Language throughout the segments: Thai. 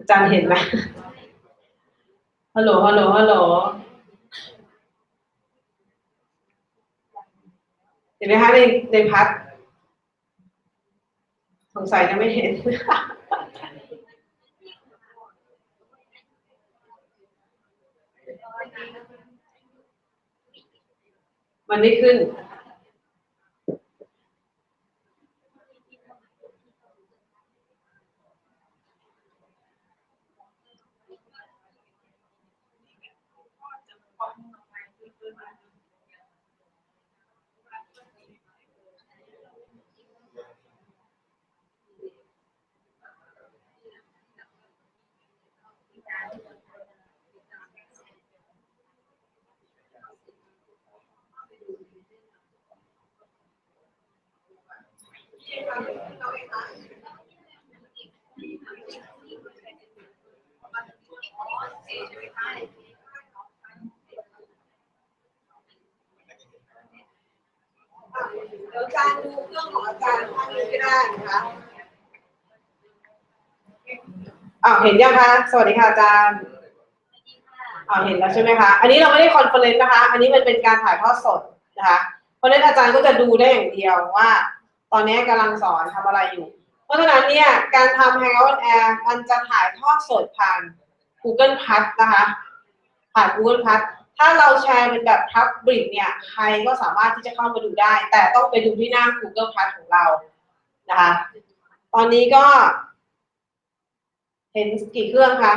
อาจารย์เห็นไหมฮัลโหล ฮัลโหล ฮัลโหล เห็นไหมคะในในพัดสงสัยจะไม่เห็น มันไม่ขึ้น เดี๋ยวอาจารย์ดูเครื่องของอาจารย์ท่านนี้ก็ได้นะคะอ้าวเห็นยังคะ สวัสดีค่ะอาจารย์อ้าวเห็นแล้วใช่ไหมคะ อันนี้เราไม่ได้คอนเฟอเรนซ์นะคะ อันนี้มันเป็นการถ่ายทอดสดนะคะ เพราะฉะนั้นอาจารย์ก็จะดูได้อย่างเดียวว่า ตอนนี้กำลังสอนทำอะไรอยู่ เพราะฉะนั้นเนี่ยการทำ Hangout on Air มันจะถ่ายทอดสดผ่าน Google Plus นะคะผ่าน Google Plus ถ้าเราแชร์เป็นแบบ Public เนี่ยใครก็สามารถที่จะเข้ามาดูได้ แต่ต้องไปดูที่หน้า Google Plus ของเรานะคะตอนนี้ก็ เห็นกี่เครื่องคะ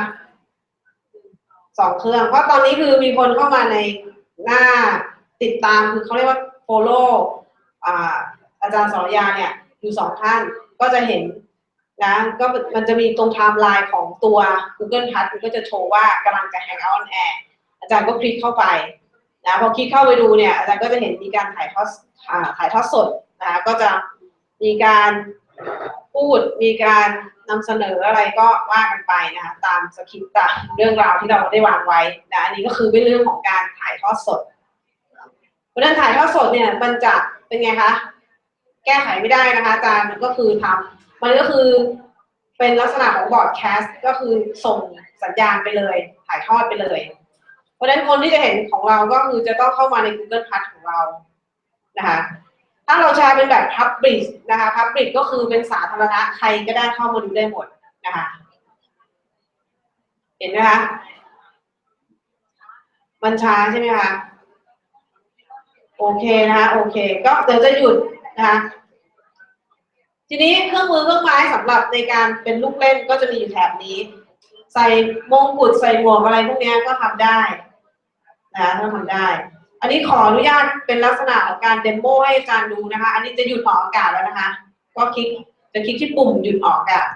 สองเครื่อง เพราะตอนนี้คือมีคนเข้ามาในหน้าติดตามคือเขาเรียกว่า follow อ่า อาจารย์สรยาเนี่ยอยู่สองท่านก็จะเห็นนะก็มันจะมีตรงไทม์ไลน์ของตัว Google Plus มันก็จะโชว์ว่ากำลังจะ hang out on air อาจารย์ก็คลิกเข้าไปนะพอคลิกเข้าไปดูเนี่ยอาจารย์ก็จะเห็นมีการถ่ายทอดอ่าถ่ายทอดสดนะก็จะมีการพูดมีการนำเสนออะไรก็ว่ากันไปนะคะตามสคริปต์ตามเรื่องราวที่เราได้วางไว้นะอันนี้ก็คือเป็นเรื่องของการถ่ายทอดสดเพราะนั้นถ่ายทอดสดเนี่ยมันจะเป็นไงคะ แก้ไขไม่ได้นะคะอาจารย์มันก็คือทำมันก็คือเป็นลักษณะของบอร์ดแคสต์ก็คือส่งสัญญาณไปเลยถ่ายทอดไปเลย เพราะฉะนั้นคนที่จะเห็นของเราก็คือจะต้องเข้ามาใน Google Plus ของเรานะคะถ้าเราใช้เป็นแบบ Public นะคะ Public ก็คือเป็นสาธารณะใครก็ได้เข้ามาดูได้หมดนะคะเห็นไหมคะมันช้าใช่ไหมคะโอเคนะคะโอเค ก็เดี๋ยวจะหยุด นะคะทีนี้เครื่องมือเครื่องไม้สำหรับในการเป็นลูกเล่นก็จะมีอยู่แถบนี้ ใส่มงกุฎใส่หมวกอะไรพวกนี้ก็ทำได้นะคะก็ทำได้ อันนี้ขออนุญาตเป็นลักษณะของการเดโมให้อาจารย์ดูนะคะ อันนี้จะหยุดออกอากาศแล้วนะคะ ก็คลิกจะคลิกที่ปุ่มหยุดออกอากาศ